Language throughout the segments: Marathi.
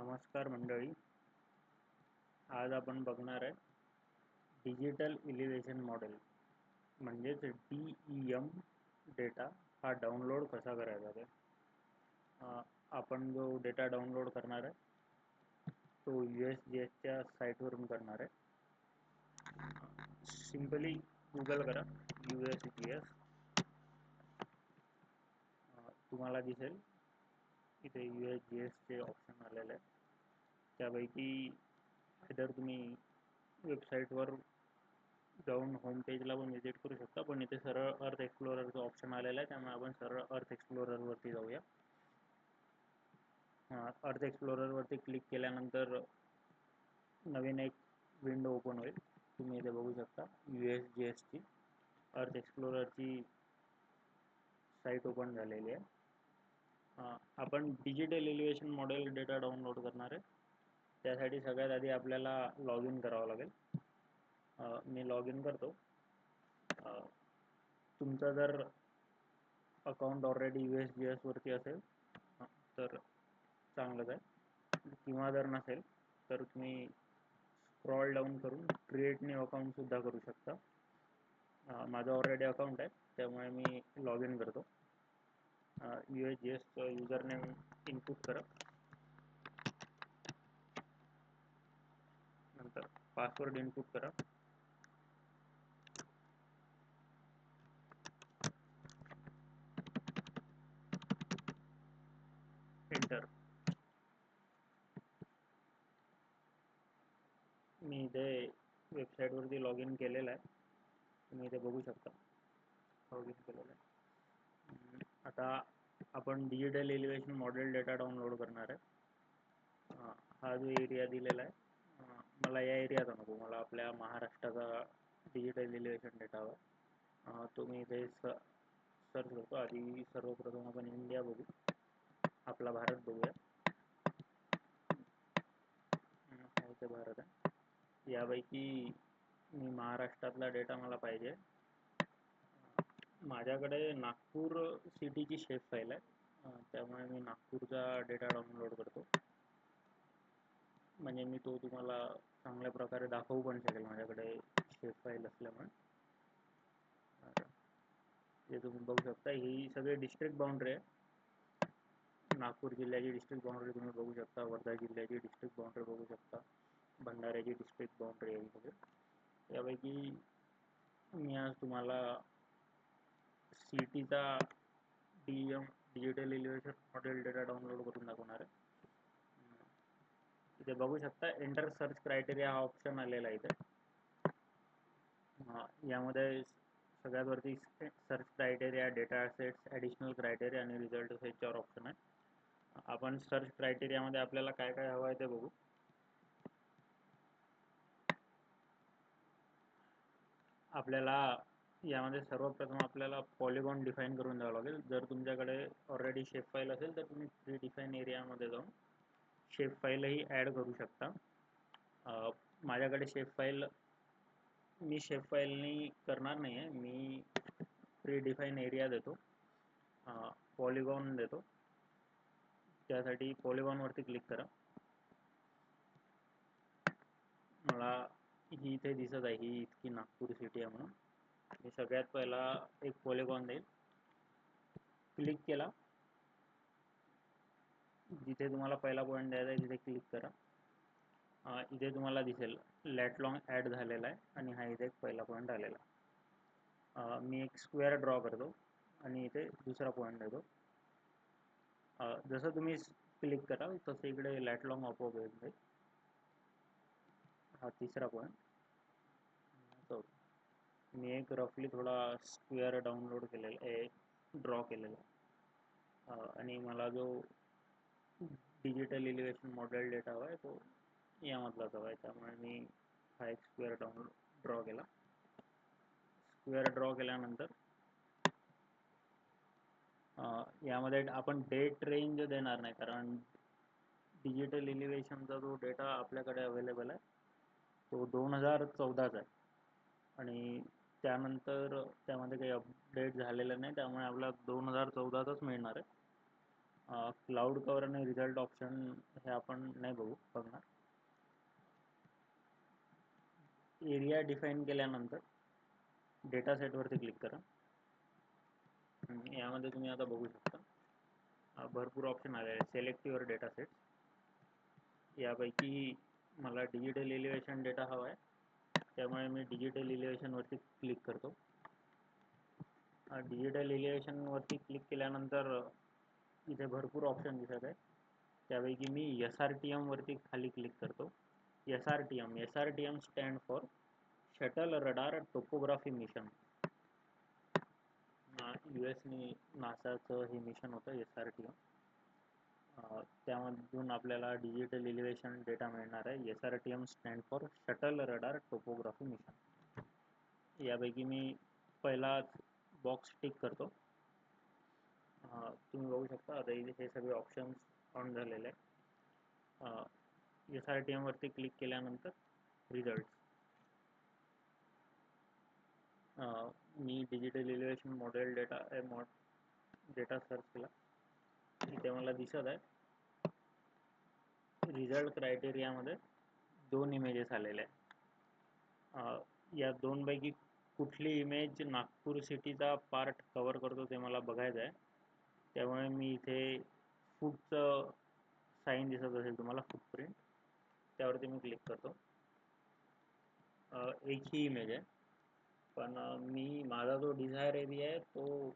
नमस्कार मंडळी. आज आपण बघणार आहे डिजिटल इलिव्हेशन मॉडेल. म्हणजेच डी ई एम डेटा हा डाउनलोड कसा करायचा ते. आपण जो डेटा डाउनलोड करणार आहे तो यू एस जी एसच्या साईटवरून करणार आहे. सिम्पली गुगल करा यू एस जी एस. तुम्हाला दिसेल इथे यू एस जी एसचे ऑप्शन आलेले आहे त्यापैकी इधर तुम्ही वेबसाईटवर जाऊन होम पेजला पण व्हिजिट करू शकता पण इथे सरळ अर्थ एक्सप्लोररचं ऑप्शन आलेलं आहे त्यामुळे आपण सरळ अर्थ एक्सप्लोररवरती जाऊया. अर्थ एक्सप्लोररवरती क्लिक केल्यानंतर नवीन एक विंडो ओपन होईल. तुम्ही इथे बघू शकता यू एस जी एसची अर्थ एक्सप्लोररची साईट ओपन झालेली आहे. आपण digital elevation model data download करणार आहे. त्यासाठी सगळ्यात आधी आपल्याला लॉग इन करावं लागेल. मी लॉग इन करतो तुमचा जर account already U S G एसवरती असेल तर चांगलंच आहे. किंवा जर नसेल तर तुम्ही स्क्रॉल डाऊन करून क्रिएट न्यू अकाउंटसुद्धा करू शकता. माझं ऑलरेडी अकाउंट आहे त्यामुळे मी लॉग इन करतो. यू एस जी एसचं युजर नेम इनपुट करा. नंतर पासवर्ड इनपुट करा. एंटर मी इथे वेबसाईटवरती लॉग इन केलेलं आहे. तुम्ही इथे बघू शकता. लॉग इन केलेलं आहे. आता आपण digital elevation model data download करणार आहे. हा जो एरिया दिलेला आहे मला या एरियाचा नको मला आपल्या महाराष्ट्राचा डिजिटल एलिव्हेशन डेटा हवा तुम्ही इथे स सर्च करतो. आधी सर्वप्रथम आपण इंडिया बघू. आपला भारत बघूया. भारत आहे. यापैकी मी महाराष्ट्रातला डेटा मला पाहिजे. माझ्याकडे नागपूर सिटीची शेफ फाईल आहे. त्यामुळे मी नागपूरचा डेटा डाउनलोड करतो. म्हणजे मी तो तुम्हाला चांगल्या प्रकारे दाखवू पण शकेल माझ्याकडे शेफ फाईल असल्यामुळे. जे तुम्ही बघू शकता. ही सगळी डिस्ट्रिक्ट बाउंड्री आहे. नागपूर जिल्ह्याची डिस्ट्रिक्ट बाउंड्री तुम्ही बघू शकता. वर्धा जिल्ह्याची डिस्ट्रिक्ट बाउंड्री बघू शकता. भंडाऱ्याची डिस्ट्रिक्ट बाउंड्री आहे. सगळे यापैकी मी आज तुम्हाला सी टीचा D M digital elevation model data download करून दाखवणार आहे. इथे बघू शकता एंटर सर्च क्रायटेरिया हा ऑप्शन आलेला आहे इथे. यामध्ये सगळ्यात वरती search criteria data sets additional criteria आणि रिझल्ट ह्याच्यावर ऑप्शन आहे आपण सर्च क्रायटेरियामध्ये आपल्याला काय काय हवं आहे ते बघू. आपल्याला यामध्ये सर्वप्रथम आपल्याला पॉलिगॉन डिफाईन करून द्यावं लागेल. जर तुमच्याकडे ऑलरेडी शेप फाईल असेल तर तुम्ही प्री डिफाईन एरियामध्ये जाऊन शेप फाईलही ॲड करू शकता. माझ्याकडे शेप फाईल मी शेप फाईलनी करणार नाही आहे मी प्री डिफाईन एरिया देतो पॉलिगॉन देतो. त्यासाठी पॉलिगॉनवरती क्लिक करा. मला ही इथे दिसत आहे. ही इतकी नागपूर सिटी आहे म्हणून. मी सगळ्यात पहिला एक पॉलिगॉन देईल. क्लिक केला. जिथे तुम्हाला पहिला पॉईंट द्यायचा आहे तिथे क्लिक करा. इथे तुम्हाला दिसेल लॅटलॉंग ॲड झालेला आहे आणि हा इथे एक पहिला पॉईंट आलेला मी एक स्क्वेअर ड्रॉ करतो आणि इथे दुसरा पॉईंट देतो. जसं तुम्ही क्लिक करा तसं इकडे लॅटलॉंग आपोआप येत जाईल. हा तिसरा पॉईंट मी एक रफली थोडा स्क्वेअर डाउनलोड केलेला आहे ड्रॉ केलेला आणि मला जो डिजिटल इलिव्हेशन मॉडेल डेटा हवा आहे तो यामधलाच हवा आहे. त्यामुळे मी हा एक स्क्वेअर डाउनलोड ड्रॉ केला. स्क्वेअर ड्रॉ केल्यानंतर यामध्ये आपण डेट रेंज देणार नाही कारण डिजिटल इलिव्हेशनचा जो डेटा आपल्याकडे अवेलेबल आहे तो दोन हजार चौदाचा आहे. आणि त्यानंतर त्यामध्ये काही अपडेट झालेलं नाही. त्यामुळे आपल्याला दोन हजार चौदाचाच मिळणार आहे. क्लाउड कवर आणि रिझल्ट ऑप्शन हे आपण नाही बघू बघणार. एरिया डिफाईन केल्यानंतर डेटा सेटवरती क्लिक करा. यामध्ये तुम्ही आता बघू शकता. भरपूर ऑप्शन आले आहेत. सिलेक्ट युअर डेटा सेट यापैकी मला डिजिटल एलिव्हेशन डेटा हवा आहे. त्यामुळे मी डिजिटल इलिव्हेशनवरती क्लिक करतो. डिजिटल एलिव्हेशनवरती क्लिक केल्यानंतर, इथे भरपूर ऑप्शन दिसत आहे त्यापैकी मी एस आर टी एमवरती खाली क्लिक करतो. S R T M S R T M stand for shuttle radar topography mission U एसनी नासाचं हे मिशन होतं एस आर टी एम त्यामधून आपल्याला डिजिटल एलिव्हेशन डेटा मिळणार आहे. S R T M stand for shuttle radar topography mission यापैकी मी पहिलाच बॉक्स टिक करतो. तुम्ही बघू शकता आता इथे हे सगळे ऑप्शन्स ऑन झालेले आहे एस आर टी एमवरती क्लिक केल्यानंतर रिझल्ट मी digital elevation model data mod data search केला. इथे मला दिसत आहे. रिझल्ट क्रायटेरियामध्ये दोन इमेजेस आलेले आहेत. या दोनपैकी कुठली इमेज नागपूर सिटीचा पार्ट कवर करतो ते मला बघायचं आहे त्यामुळे मी इथे फूटचं साईन दिसत असेल तुम्हाला फुटप्रिंट त्यावरती मी क्लिक करतो. एक ही इमेज आहे. पण मी माझा जो डिझायर एरिया आहे तो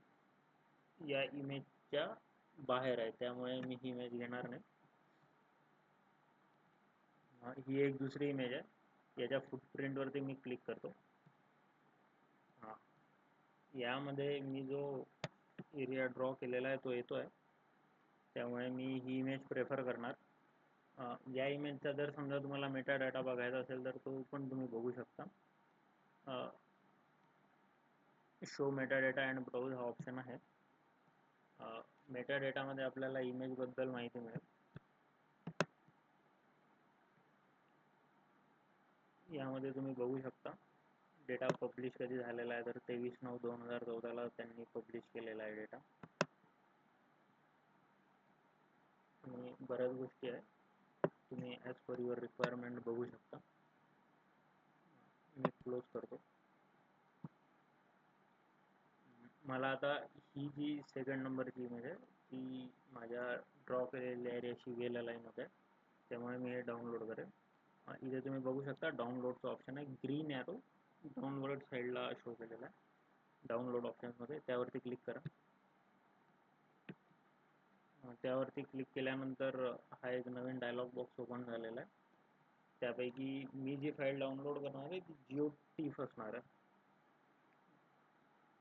या इमेजच्या बाहेर आहे त्यामुळे मी ही इमेज घेणार नाही. ही एक दुसरी इमेज आहे. याच्या फुटप्रिंटवरती मी क्लिक करतो. हां. यामध्ये मी जो एरिया ड्रॉ केलेला आहे तो येतो आहे त्यामुळे मी ही इमेज प्रेफर करणार. या इमेजचा जर समजा तुम्हाला मेटा डाटा बघायचा असेल तर तो पण तुम्ही बघू शकता. Show meta data and browse हा ऑप्शन आहे. मेटा डेटामध्ये आपल्याला इमेजबद्दल माहिती मिळेल. यामध्ये तुम्ही बघू शकता. डेटा पब्लिश कधी झालेला आहे तर तेवीस नऊ दोन हजार चौदाला त्यांनी पब्लिश केलेला आहे डेटा आणि बऱ्याच गोष्टी आहे तुम्ही ॲज पर युअर रिक्वायरमेंट बघू शकता. मी क्लोज करतो. मला आता ही जी सेकंड नंबरची इमेज आहे ती माझ्या ड्रॉ केलेल्या एरियाशी गेल्या लाईन होते त्यामुळे मी हे डाउनलोड करेन. इथे तुम्ही बघू शकता डाउनलोडचं ऑप्शन आहे. ग्रीन ॲरो डाउनलोड साईडला शो केलेला आहे. डाउनलोड ऑप्शनमध्ये त्यावरती क्लिक करा. त्यावरती क्लिक केल्यानंतर हा एक नवीन डायलॉग बॉक्स ओपन झालेला आहे. त्यापैकी मी जी फाईल डाउनलोड करणार आहे ती जिओ टीफ असणार आहे.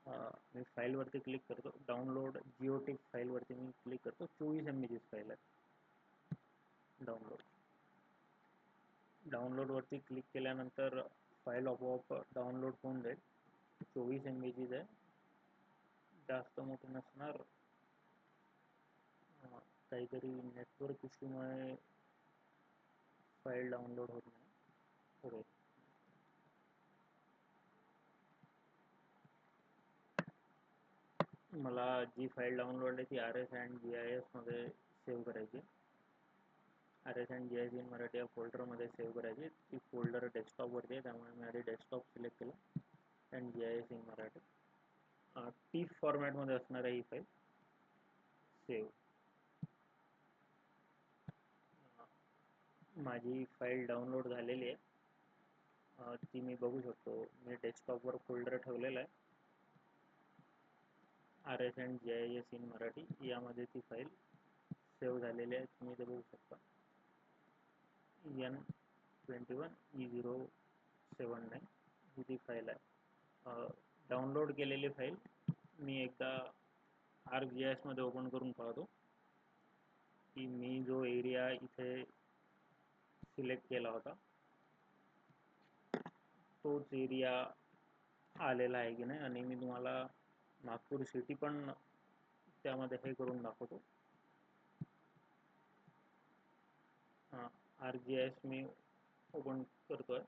मी फाईलवरती क्लिक करतो डाउनलोड जिओ टीफ फाईलवरती मी क्लिक करतो चोवीस एम बीचीच फाईल आहे डाउनलोड डाउनलोडवरती क्लिक केल्यानंतर फाईल आपोआप डाउनलोड होऊन जाईल। चोवीस एम बीचीच आहे जास्त मोठी नसणार। काहीतरी नेटवर्क इश्यूमुळे फाईल डाउनलोड होत नाही. ओके मला जी फाईल डाउनलोड आहे ती R S and G I एसमध्ये सेव्ह करायची R S and G I in Marathi या फोल्डरमध्ये सेव्ह करायची ती फोल्डर डेस्कटॉपवरती आहे त्यामुळे मी आधी डेस्कटॉप सिलेक्ट केलं and G I S in Marathi. T फॉर्मॅटमध्ये असणार आहे ही फाईल सेव्ह माझी फाईल डाउनलोड झालेली आहे. ती मी बघू शकतो. मी डेस्कटॉपवर फोल्डर ठेवलेला आहे. R S and G I S in Marathi यामध्ये ती फाईल सेव्ह झालेली आहे. तुम्ही ते बघू शकता. N twenty one E zero seven nine ही ती फाईल आहे. डाउनलोड केलेली फाईल मी एकदा आर जी एसमध्ये ओपन करून पाहतो. की मी जो एरिया इथे सिलेक्ट केला होता तोच एरिया आलेला आहे की नाही? आणि मी तुम्हाला नागपूर सिटी पण त्यामध्ये हे करून दाखवतो. आर जी एस मी ओपन करतोय.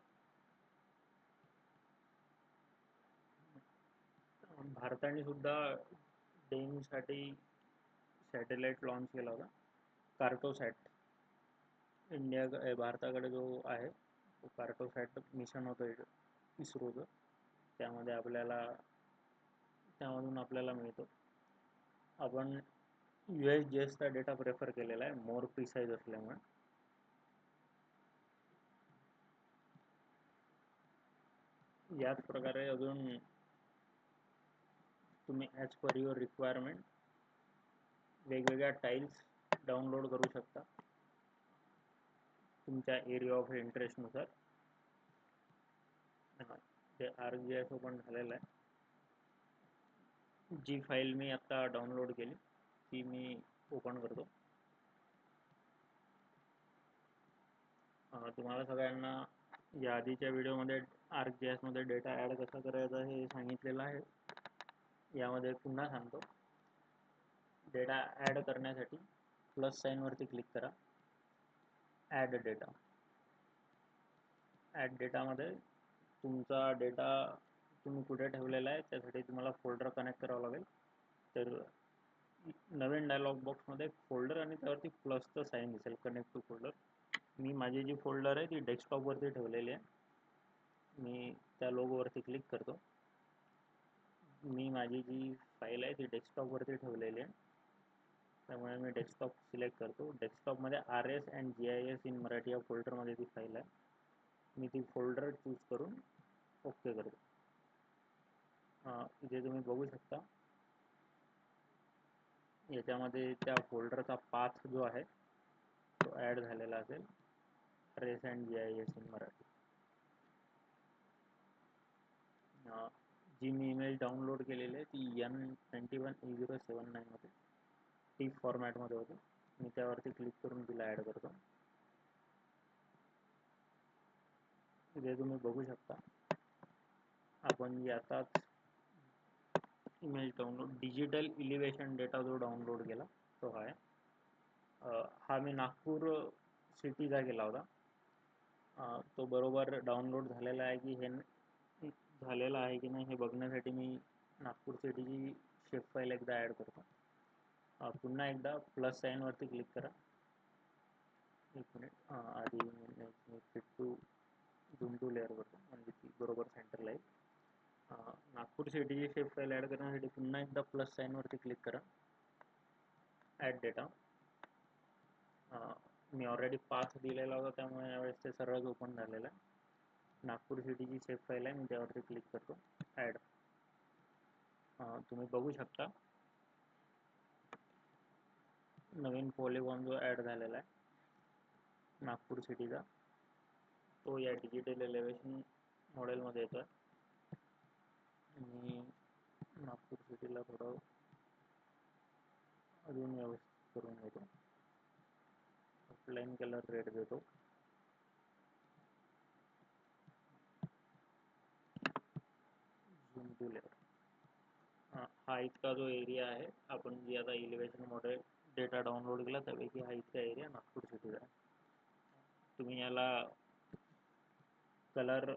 भारताने सुद्धा डेमसाठी सॅटेलाईट लॉन्च केला होता. कार्टोसॅट इंडिया भारताकडे जो आहे तो कार्टोसॅट मिशन होतं इस्रोचं. त्यामध्ये आपल्याला त्यामधून आपल्याला मिळतो. आपण यू एस जी एसचा डेटा प्रेफर केलेला आहे मोर प्रिसाईज असल्यामुळे. याच प्रकारे अजून तुम्ही ॲज पर युअर रिक्वायरमेंट वेगवेगळ्या टाईल्स डाउनलोड करू शकता. तुमच्या एरिया ऑफ इंटरेस्टनुसार ते आर जी एस ओपन झालेलं आहे. जी फाईल मी आत्ता डाउनलोड केली ती मी ओपन करतो. तुम्हाला सगळ्यांना या आधीच्या व्हिडिओमध्ये आर जी एसमध्ये डेटा ॲड कसा करायचा हे सांगितलेलं आहे. यामध्ये पुन्हा सांगतो. डेटा ॲड करण्यासाठी प्लस साईनवरती क्लिक करा. ॲड डेटा ॲड डेटामध्ये तुमचा डेटा तुम्ही कुठे ठेवलेला आहे त्यासाठी तुम्हाला फोल्डर कनेक्ट करावं लागेल. तर नवीन डायलॉग बॉक्समध्ये फोल्डर आणि त्यावरती प्लसचं साईन दिसेल कनेक्ट टू फोल्डर मी माझी जी फोल्डर आहे ती डेस्कटॉपवरती ठेवलेली आहे. मी त्या लोगोवरती क्लिक करतो. मी माझी जी फाईल आहे ती डेस्कटॉपवरती ठेवलेली आहे. त्यामुळे मी डेस्कटॉप सिलेक्ट करतो. डेस्कटॉपमध्ये R S and G I S in Marathi या फोल्डरमध्ये ती फाईल आहे. मी ती फोल्डर चूज करून ओके करतो. जे तुम्ही बघू शकता. याच्यामध्ये त्या फोल्डरचा पाथ जो आहे तो ॲड झालेला असेल. R S and G I S in Marathi. जी मी इमेज डाउनलोड केलेली आहे ती N twenty one E zero seven नाईनमध्ये T फॉर्मॅटमध्ये होती. मी त्यावरती क्लिक करून तिला ॲड करतो. जे तुम्ही बघू शकता आपण जी आताच image download digital elevation data जो डाउनलोड केला तो हा मी नागपूर सिटीचा केला होता. तो बरोबर डाउनलोड आहे की हे झालेला आहे की नाही हे बघण्यासाठी मी नागपूर सिटीची शेप फाईल एकदा ॲड करतो. पुन्हा एकदा प्लस साईनवरती क्लिक करा. एक मिनिट आधी fit to zoom to layer करतो बरोबर नागपूर सिटीची शेप फाईल ॲड करण्यासाठी पुन्हा एकदा प्लस साईनवरती क्लिक करा. ॲड डेटा मी ऑलरेडी पाथ दिलेला होता, त्यामुळे यावेळेस ते सर्वच ओपन झालेलं आहे. नागपूर सिटीची सेफ़ फाईल आहे, मी त्यावरती क्लिक करतो. ॲड तुम्ही बघू शकता. नवीन पॉलिगॉन जो ॲड झालेला आहे, नागपूर सिटीचा तो या डिजिटल एलिव्हेशन मॉडेलमध्ये येतो आहे आणि नागपूर सिटीला थोडं अजून व्यवस्थित करून घेतो. ऑफलाईन कलर रेड देतो. झूम टू लेअर हा इतका जो एरिया आहे आपण जी आता इलिव्हेशन मॉडेल डेटा डाउनलोड केला त्यापैकी हा इतका एरिया नागपूर सिटीचा आहे. तुम्ही याला कलर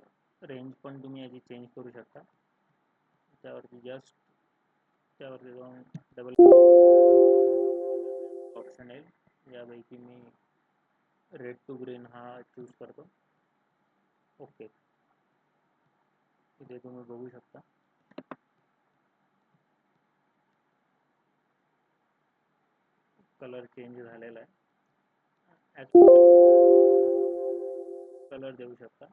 रेंज पण तुम्ही याची चेंज करू शकता. त्यावरती जस्ट त्यावरती जाऊन डबल ऑप्शन येईल यापैकी मी रेड टू ग्रीन हा चूज़ करतो ओके इथे तुम्ही बघू शकता कलर चेंज आहे कलर देऊ शकता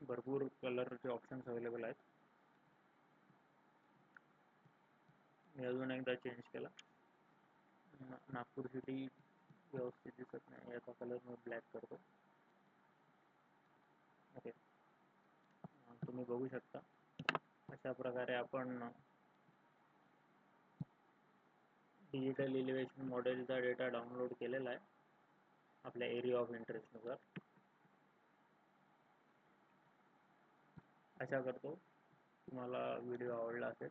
भरपूर कलरचे ऑप्शन्स अवेलेबल आहेत मी अजून एकदा चेंज केला. नागपूर सिटी व्यवस्थित दिसत नाही. याचा कलर मी ब्लॅक करतो. ओके तुम्ही बघू शकता. अशा प्रकारे आपण डिजिटल इलिव्हेशन मॉडेलचा डेटा डाउनलोड केलेला आहे. आपल्या एरिया ऑफ इंटरेस्टनुसार आशा करतो तुम्हाला व्हिडिओ आवडला असेल.